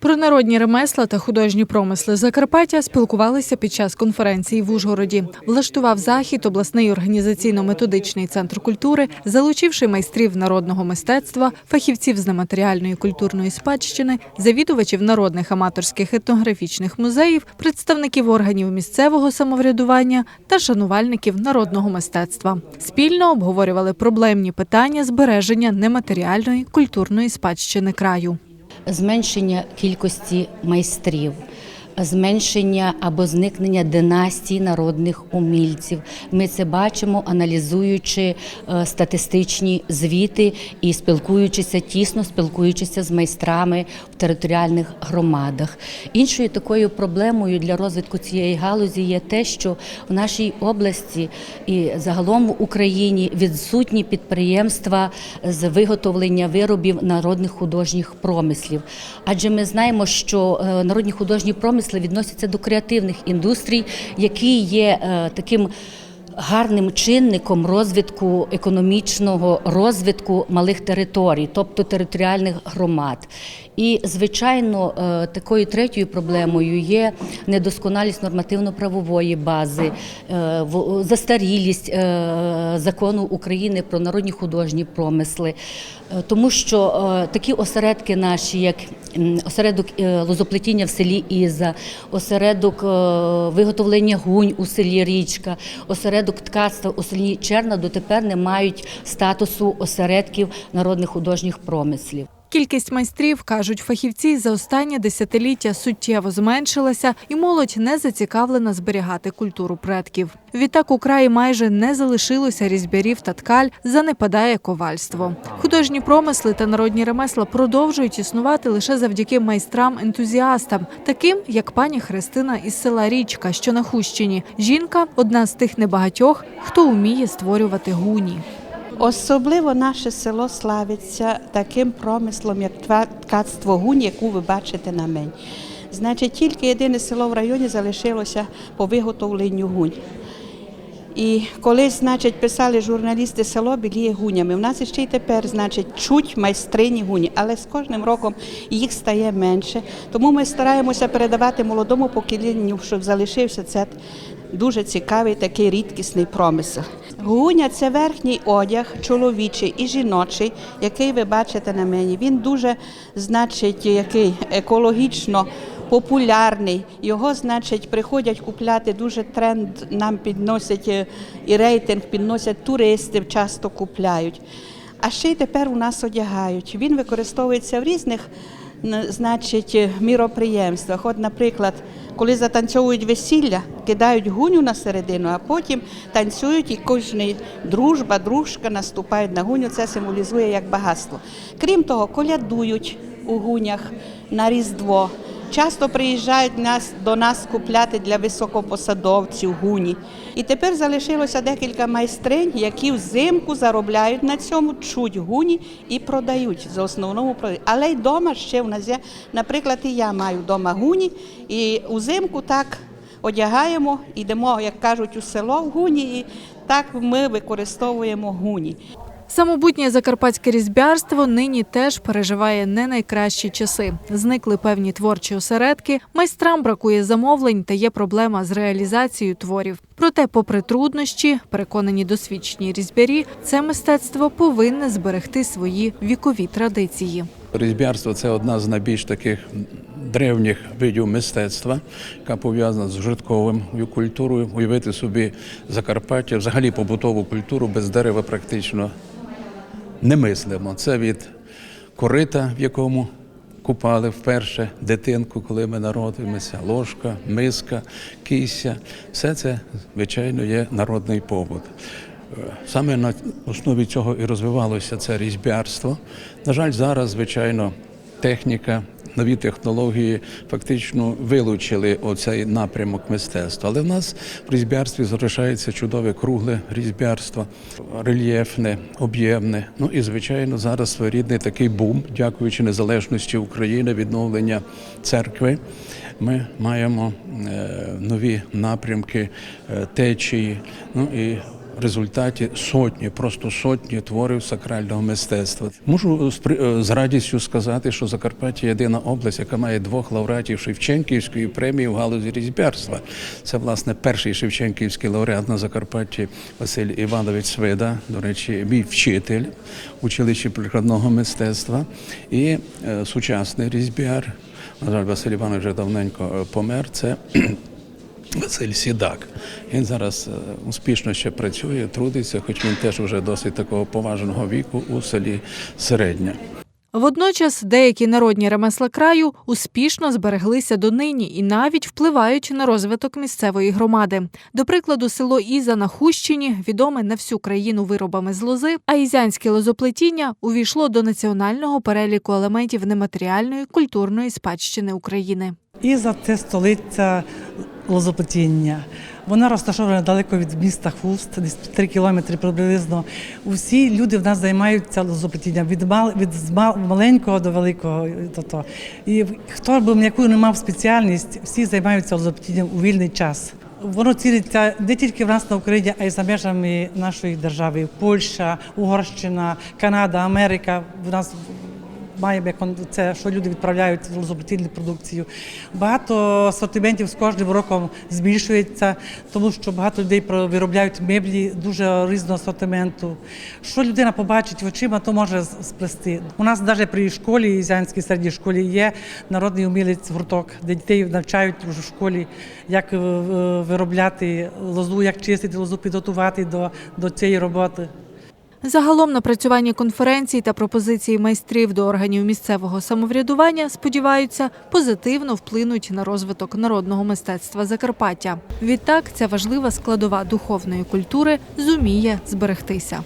Про народні ремесла та художні промисли Закарпаття спілкувалися під час конференції в Ужгороді. Влаштував захід обласний організаційно-методичний центр культури, залучивши майстрів народного мистецтва, фахівців з нематеріальної культурної спадщини, завідувачів народних аматорських етнографічних музеїв, представників органів місцевого самоврядування та шанувальників народного мистецтва. Спільно обговорювали проблемні питання збереження нематеріальної культурної спадщини краю. Зменшення кількості майстрів, зменшення або зникнення династій народних умільців. Ми це бачимо, аналізуючи е, статистичні звіти і спілкуючися тісно, спілкуючися з майстрами в територіальних громадах. Іншою такою проблемою для розвитку цієї галузі є те, що в нашій області і загалом в Україні відсутні підприємства з виготовлення виробів народних художніх промислів. Адже ми знаємо, що е, народні художні промисли відносяться до креативних індустрій, які є е, таким. Гарним чинником розвитку економічного розвитку малих територій, тобто територіальних громад. І, звичайно, е, такою третьою проблемою є недосконалість нормативно-правової бази, е, застарілість е, закону України про народні художні промисли. Тому що такі осередки наші, як осередок лозоплетіння в селі Іза, осередок виготовлення гунь у селі Річка, осередок ткацтва у селі Черна дотепер не мають статусу осередків народних художніх промислів. Кількість майстрів, кажуть фахівці, за останнє десятиліття суттєво зменшилася, і молодь не зацікавлена зберігати культуру предків. Відтак у краї майже не залишилося різьбярів та ткаль, занепадає ковальство. Художні промисли та народні ремесла продовжують існувати лише завдяки майстрам-ентузіастам, таким як пані Христина із села Річка, що на Хущині. Жінка одна з тих небагатьох, хто вміє створювати гуні. Особливо наше село славиться таким промислом, як ткацтво гунь, яку ви бачите на мені. Значить, тільки єдине село в районі залишилося по виготовленню гунь. І колись, значить, писали журналісти село біліє гунями. У нас ще й тепер, значить, чуть майстрині гуні, але з кожним роком їх стає менше. Тому ми стараємося передавати молодому поколінню, щоб залишився це дуже цікавий такий рідкісний промисел. Гуня це верхній одяг, чоловічий і жіночий, який ви бачите на мені. Він дуже, значить, який екологічно популярний. Його, значить, приходять купляти дуже тренд. Нам підносять е, і рейтинг, підносять туристи, часто купляють. А ще й тепер у нас одягають. Він використовується в різних значить, е, міроприємствах. От, наприклад, коли затанцьовують весілля, кидають гуню на середину, а потім танцюють і кожна дружба, дружка наступають на гуню. Це символізує як багатство. Крім того, колядують у гунях на Різдво. Часто приїжджають нас, до нас купляти для високопосадовців гуні. І тепер залишилося декілька майстринь, які взимку заробляють на цьому, чуть гуні і продають за основному продають. Але й вдома ще в нас є. Наприклад, і я маю вдома гуні, і узимку так одягаємо, йдемо, як кажуть, у село в гуні, і так ми використовуємо гуні. Самобутнє закарпатське різьбярство нині теж переживає не найкращі часи. Зникли певні творчі осередки, майстрам бракує замовлень та є проблема з реалізацією творів. Проте, попри труднощі, переконані досвідчені різьбярі, це мистецтво повинне зберегти свої вікові традиції. Різьбярство це одна з найбільш таких древніх видів мистецтва, яка пов'язана з житковою культурою. Уявити собі Закарпаття, взагалі побутову культуру без дерева практично не мислимо. Це від корита, в якому купали вперше дитинку, коли ми народимося, ложка, миска, кися. Все це, звичайно, є народний побут. Е, Саме на основі цього і розвивалося це різьбярство. На жаль, зараз, звичайно, техніка, нові технології фактично вилучили оцей напрямок мистецтва. Але в нас в різьбярстві залишається чудове кругле різьбярство, рельєфне, об'ємне. Ну і звичайно, зараз своєрідний такий бум, дякуючи незалежності України, відновлення церкви. Ми маємо е, нові напрямки е, течії. Ну і результаті сотні, просто сотні творів сакрального мистецтва. Можу з при- е, з радістю сказати, що Закарпаття єдина область, яка має двох лауреатів Шевченківської премії в галузі різьбярства. Це власне перший Шевченківський лауреат на Закарпатті Василь Іванович Свида, до речі, мій вчитель училищі прикладного мистецтва і е, сучасний різьбяр. На жаль, Василь Іванович вже давненько е, помер. Це Василь Сідак. Він зараз е, успішно ще працює, трудиться, хоч він теж вже досить такого поважного віку у селі Середня. Водночас деякі народні ремесла краю успішно збереглися донині і навіть впливають на розвиток місцевої громади. До прикладу, село Іза на Хущині відоме на всю країну виробами з лози, а ізянське лозоплетіння увійшло до національного переліку елементів нематеріальної культурної спадщини України. Іза це столиця лозоплетіння. Вона розташована далеко від міста Хуст, десь 3 кілометри приблизно. Усі люди в нас займаються лозоплетінням від мал від маленького до великого. То-то. І хто б яку не мав спеціальність, всі займаються лозоплетінням у вільний час. Воно цілиться не тільки в нас на Україні, а й за межами нашої держави. Польща, Угорщина, Канада, Америка. В нас маємо як це, що люди відправляють в лозоплетільну продукцію. Багато асортиментів з кожним роком збільшується, тому що багато людей виробляють меблі дуже різного асортименту. Що людина побачить очима, то може сплести. У нас навіть при школі, Ізянській середній школі, є народний умілець гурток, де дітей навчають в школі, як е, е, виробляти лозу, як чистити лозу, підготувати до, до цієї роботи. Загалом напрацювання конференцій та пропозиції майстрів до органів місцевого самоврядування сподіваються позитивно вплинуть на розвиток народного мистецтва Закарпаття. Відтак, ця важлива складова духовної культури зуміє зберегтися.